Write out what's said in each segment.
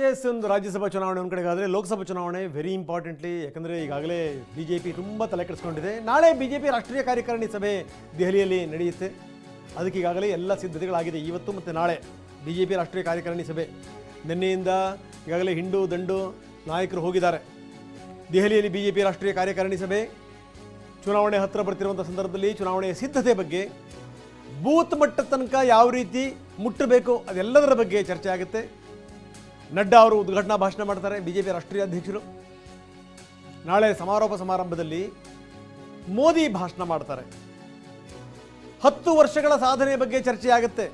S ಒಂದು ರಾಜ್ಯಸಭಾ ಚುನಾವಣೆ ಒಂದು ಕಡೆಗೆ ಆದರೆ ಲೋಕಸಭಾ ಚುನಾವಣೆ ವೆರಿ ಇಂಪಾರ್ಟೆಂಟ್ಲಿ ಯಾಕಂದರೆ ಈಗಾಗಲೇ ಬಿ ಜೆ ಪಿ ತುಂಬ ತಲೆ ಕೆಡಿಸ್ಕೊಂಡಿದೆ. ನಾಳೆ ಬಿ ಜೆ ಪಿ ರಾಷ್ಟ್ರೀಯ ಕಾರ್ಯಕಾರಿಣಿ ಸಭೆ ದೆಹಲಿಯಲ್ಲಿ ನಡೆಯುತ್ತೆ. ಅದಕ್ಕೆ ಈಗಾಗಲೇ ಎಲ್ಲ ಸಿದ್ಧತೆಗಳಾಗಿದೆ. ಇವತ್ತು ಮತ್ತು ನಾಳೆ ಬಿ ಜೆ ಪಿ ರಾಷ್ಟ್ರೀಯ ಕಾರ್ಯಕಾರಿಣಿ ಸಭೆ. ನಿನ್ನೆಯಿಂದ ಈಗಾಗಲೇ ಹಿಂಡು, ದಂಡು ನಾಯಕರು ಹೋಗಿದ್ದಾರೆ. ದೆಹಲಿಯಲ್ಲಿ ಬಿ ಜೆ ಪಿ ರಾಷ್ಟ್ರೀಯ ಕಾರ್ಯಕಾರಿಣಿ ಸಭೆ. ಚುನಾವಣೆ ಹತ್ತಿರ ಬರ್ತಿರುವಂಥ ಸಂದರ್ಭದಲ್ಲಿ ಚುನಾವಣೆಯ ಸಿದ್ಧತೆ ಬಗ್ಗೆ ಬೂತ್ ಮಟ್ಟದ ತನಕ ಯಾವ ರೀತಿ ಮುಟ್ಟಬೇಕು ಅದೆಲ್ಲದರ ಬಗ್ಗೆ ಚರ್ಚೆ ಆಗುತ್ತೆ. ನಡ್ಡಾ ಅವರು ಉದ್ಘಾಟನಾ ಭಾಷಣ ಮಾಡ್ತಾರೆ ಬಿಜೆಪಿ ರಾಷ್ಟ್ರೀಯ ಅಧ್ಯಕ್ಷರು. ನಾಳೆ ಸಮಾರೋಪ ಸಮಾರಂಭದಲ್ಲಿ ಮೋದಿ ಭಾಷಣ ಮಾಡ್ತಾರೆ. ಹತ್ತು ವರ್ಷಗಳ ಸಾಧನೆ ಬಗ್ಗೆ ಚರ್ಚೆ ಆಗುತ್ತೆ.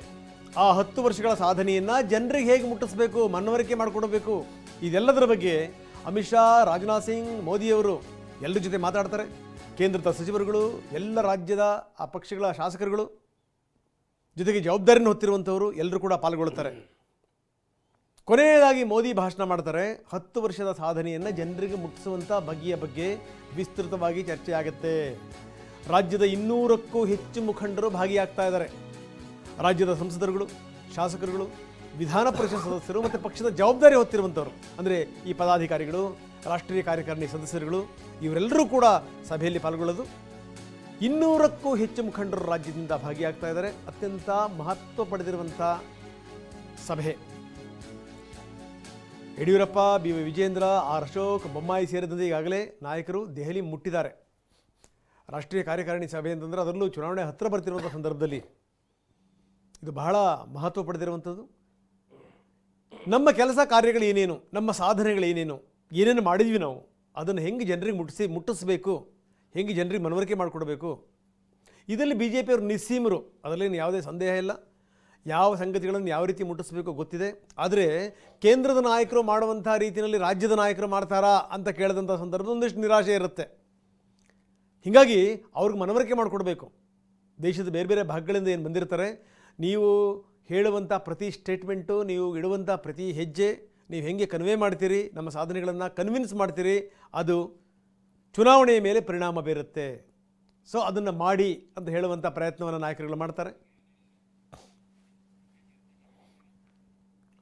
ಆ ಹತ್ತು ವರ್ಷಗಳ ಸಾಧನೆಯನ್ನ ಜನರಿಗೆ ಹೇಗೆ ಮುಟ್ಟಿಸ್ಬೇಕು, ಮನವರಿಕೆ ಮಾಡಿಕೊಡಬೇಕು, ಇದೆಲ್ಲದರ ಬಗ್ಗೆ ಅಮಿತ್ ಶಾ, ರಾಜನಾಥ್ ಸಿಂಗ್ ಮೋದಿಯವರು ಎಲ್ಲರ ಜೊತೆ ಮಾತಾಡ್ತಾರೆ. ಕೇಂದ್ರದ ಸಚಿವರುಗಳು, ಎಲ್ಲ ರಾಜ್ಯದ ಆ ಪಕ್ಷಗಳ ಶಾಸಕರುಗಳು, ಜೊತೆಗೆ ಜವಾಬ್ದಾರಿಯನ್ನು ಹೊತ್ತಿರುವಂಥವರು ಎಲ್ಲರೂ ಕೂಡ ಪಾಲ್ಗೊಳ್ಳುತ್ತಾರೆ. ಕೊನೆಯದಾಗಿ ಮೋದಿ ಭಾಷಣ ಮಾಡ್ತಾರೆ. ಹತ್ತು ವರ್ಷದ ಸಾಧನೆಯನ್ನು ಜನರಿಗೆ ಮುಟ್ಟಿಸುವಂಥ ಬಗೆಯ ಬಗ್ಗೆ ವಿಸ್ತೃತವಾಗಿ ಚರ್ಚೆ ಆಗುತ್ತೆ ರಾಜ್ಯದ ಇನ್ನೂರಕ್ಕೂ ಹೆಚ್ಚು ಮುಖಂಡರು ಭಾಗಿಯಾಗ್ತಾ ಇದ್ದಾರೆ. ರಾಜ್ಯದ ಸಂಸದರುಗಳು, ಶಾಸಕರುಗಳು, ವಿಧಾನ ಪರಿಷತ್ ಸದಸ್ಯರು ಮತ್ತು ಪಕ್ಷದ ಜವಾಬ್ದಾರಿ ಹೊತ್ತಿರುವಂಥವ್ರು ಅಂದರೆ ಈ ಪದಾಧಿಕಾರಿಗಳು, ರಾಷ್ಟ್ರೀಯ ಕಾರ್ಯಕಾರಿಣಿ ಸದಸ್ಯರುಗಳು, ಇವರೆಲ್ಲರೂ ಕೂಡ ಸಭೆಯಲ್ಲಿ ಪಾಲ್ಗೊಳ್ಳೋದು. ಇನ್ನೂರಕ್ಕೂ ಹೆಚ್ಚು ಮುಖಂಡರು ರಾಜ್ಯದಿಂದ ಭಾಗಿಯಾಗ್ತಾ ಇದ್ದಾರೆ. ಅತ್ಯಂತ ಮಹತ್ವ ಪಡೆದಿರುವಂಥ ಸಭೆ. ಯಡಿಯೂರಪ್ಪ, ಬಿ ವಿಜೇಂದ್ರ, ಆರ್ ಅಶೋಕ್, ಬೊಮ್ಮಾಯಿ ಸೇರಿದಂತೆ ಈಗಾಗಲೇ ನಾಯಕರು ದೆಹಲಿ ಮುಟ್ಟಿದ್ದಾರೆ. ರಾಷ್ಟ್ರೀಯ ಕಾರ್ಯಕಾರಿಣಿ ಸಭೆ ಅಂತಂದರೆ ಅದರಲ್ಲೂ ಚುನಾವಣೆ ಹತ್ತಿರ ಬರ್ತಿರುವಂಥ ಸಂದರ್ಭದಲ್ಲಿ ಇದು ಬಹಳ ಮಹತ್ವ ಪಡೆದಿರುವಂಥದ್ದು. ನಮ್ಮ ಕೆಲಸ ಕಾರ್ಯಗಳು ಏನೇನು, ನಮ್ಮ ಸಾಧನೆಗಳು ಏನೇನು ಏನೇನು ಮಾಡಿದ್ವಿ ನಾವು, ಅದನ್ನು ಹೆಂಗೆ ಜನರಿಗೆ ಮುಟ್ಟಿಸಿ, ಮುಟ್ಟಿಸ್ಬೇಕು, ಹೆಂಗೆ ಜನರಿಗೆ ಮನವರಿಕೆ ಮಾಡಿಕೊಡ್ಬೇಕು. ಇದರಲ್ಲಿ ಬಿ ಜೆ ಪಿಯವರು ನಿಸ್ಸೀಮರು, ಅದರಲ್ಲೇನು ಯಾವುದೇ ಸಂದೇಹ ಇಲ್ಲ. ಯಾವ ಸಂಗತಿಗಳನ್ನು ಯಾವ ರೀತಿ ಮುಟ್ಟಿಸ್ಬೇಕು ಗೊತ್ತಿದೆ. ಆದರೆ ಕೇಂದ್ರದ ನಾಯಕರು ಮಾಡುವಂಥ ರೀತಿಯಲ್ಲಿ ರಾಜ್ಯದ ನಾಯಕರು ಮಾಡ್ತಾರಾ ಅಂತ ಕೇಳಿದಂಥ ಸಂದರ್ಭದಲ್ಲಿ ಒಂದಿಷ್ಟು ನಿರಾಶೆ ಇರುತ್ತೆ. ಹೀಗಾಗಿ ಅವ್ರಿಗೆ ಮನವರಿಕೆ ಮಾಡಿಕೊಡ್ಬೇಕು. ದೇಶದ ಬೇರೆ ಬೇರೆ ಭಾಗಗಳಿಂದ ಏನು ಬಂದಿರ್ತಾರೆ, ನೀವು ಹೇಳುವಂಥ ಪ್ರತಿ ಸ್ಟೇಟ್ಮೆಂಟು, ನೀವು ಇಡುವಂಥ ಪ್ರತಿ ಹೆಜ್ಜೆ, ನೀವು ಹೆಂಗೆ ಕನ್ವೇ ಮಾಡ್ತೀರಿ, ನಮ್ಮ ಸಾಧನೆಗಳನ್ನು ಕನ್ವಿನ್ಸ್ ಮಾಡ್ತೀರಿ, ಅದು ಚುನಾವಣೆಯ ಮೇಲೆ ಪರಿಣಾಮ ಬೀರುತ್ತೆ. ಸೊ ಅದನ್ನು ಮಾಡಿ ಅಂತ ಹೇಳುವಂಥ ಪ್ರಯತ್ನವನ್ನು ನಾಯಕರುಗಳು ಮಾಡ್ತಾರೆ.